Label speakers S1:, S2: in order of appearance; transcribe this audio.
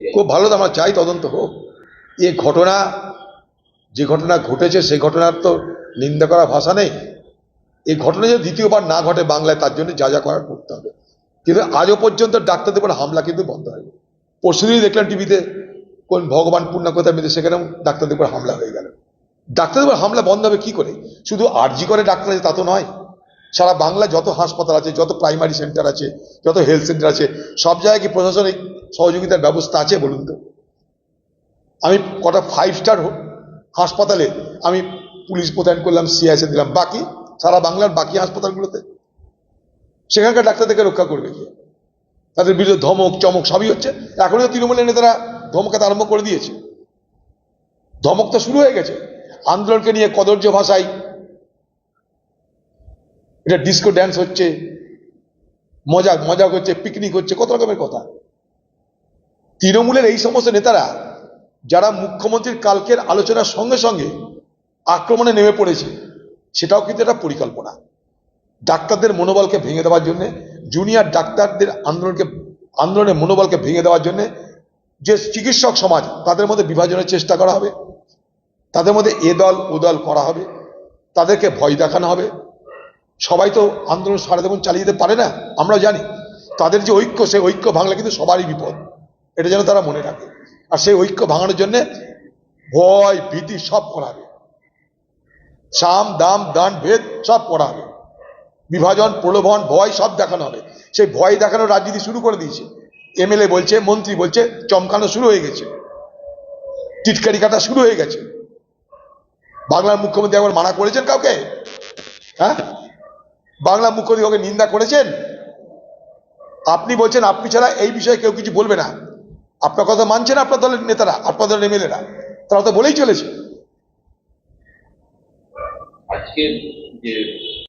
S1: খুব ভালো তো আমরা চাই তদন্ত হোক। এ ঘটনা, যে ঘটনা ঘটেছে, সেই ঘটনার তো নিন্দা করা ভাষা নেই। এই ঘটনা যদি দ্বিতীয়বার না ঘটে বাংলায়, তার জন্য যা যা করার করতে হবে। কিন্তু আজও পর্যন্ত ডাক্তারদের উপর হামলা কিন্তু বন্ধ হয়নি। পরশুদিনই দেখলাম টিভিতে, কোন ভগবান পূর্ণা কোথায় মেয়েদের সেখানেও ডাক্তারদের উপর হামলা হয়ে গেল। ডাক্তারদের উপর হামলা বন্ধ হবে কি করে? শুধু আরজি করে ডাক্তার আছে তা তো নয়। সারা বাংলা যত হাসপাতাল আছে, যত প্রাইমারি সেন্টার আছে, যত হেলথ সেন্টার আছে, সব জায়গায় কি প্রশাসনিক সহযোগিতার ব্যবস্থা আছে বলুন তো। আমি কটা ফাইভ স্টার হাসপাতালে আমি পুলিশ প্রদান করলাম সিআইসি দিলাম। বাকি, সারা বাংলার বাকি হাসপাতালগুলোতে। সেখানকার ডাক্তারদেরকে রক্ষা করবে কি? তাদের বিরুদ্ধে ধমক, চমক সবই হচ্ছে। এখনই তৃণমূলের নেতারা ধমকাতে আরম্ভ করে দিয়েছে। ধমক তো শুরু হয়ে গেছে। আন্দোলনকে নিয়ে কদর্য ভাষায় এটা ডিস্কো ড্যান্স হচ্ছে। মজা মজা হচ্ছে পিকনিক হচ্ছে, কত রকমের কথা। তৃণমূলের এই সমস্ত নেতারা, যারা মুখ্যমন্ত্রীর কালকের আলোচনার সঙ্গে সঙ্গে আক্রমণে নেমে পড়েছে, সেটাও কিন্তু একটা পরিকল্পনা। ডাক্তারদের মনোবলকে ভেঙে দেওয়ার জন্য, জুনিয়র ডাক্তারদের আন্দোলনকে আন্দোলনের মনোবলকে ভেঙে দেওয়ার জন্য যে চিকিৎসক সমাজ, তাদের মধ্যে বিভাজনের চেষ্টা করা হবে, তাদের মধ্যে এ দল, ও দল করা হবে, তাদেরকে ভয় দেখানো হবে। সবাই তো আন্দোলন সারা দেবন চালিয়ে যেতে পারে না আমরা জানি, তাদের যে ঐক্য, সেই ঐক্য ভাঙলে কিন্তু সবারই বিপদ। এটা যেন তারা মনে রাখে। আর সেই ঐক্য ভাঙানোর জন্য ভয়, ভীতি সব করা হবে সাম, দাম, দান, ভেদ সব করা হবে বিভাজন, প্রলোভন, ভয় সব দেখানো হবে। সেই ভয় দেখানোর রাজনীতি শুরু করে দিয়েছে, এমএলএ বলছে, মন্ত্রী বলছে, চমকানো শুরু হয়ে গেছে। টিটকারি কাটা শুরু হয়ে গেছে। বাংলার মুখ্যমন্ত্রী একবার মানা করেছেন কাউকে? হ্যাঁ? বাংলা মুখ্যমন্ত্রী কাউকে নিন্দা করেছেন? আপনি বলছেন, আপনি ছাড়া এই বিষয়ে কেউ কিছু বলবে না। আপনার কথা মানছেন আপনার দলের নেতারা, আপনার দলের এমএলএরা? তারা তো বলেই চলেছে।
S2: আজকের যে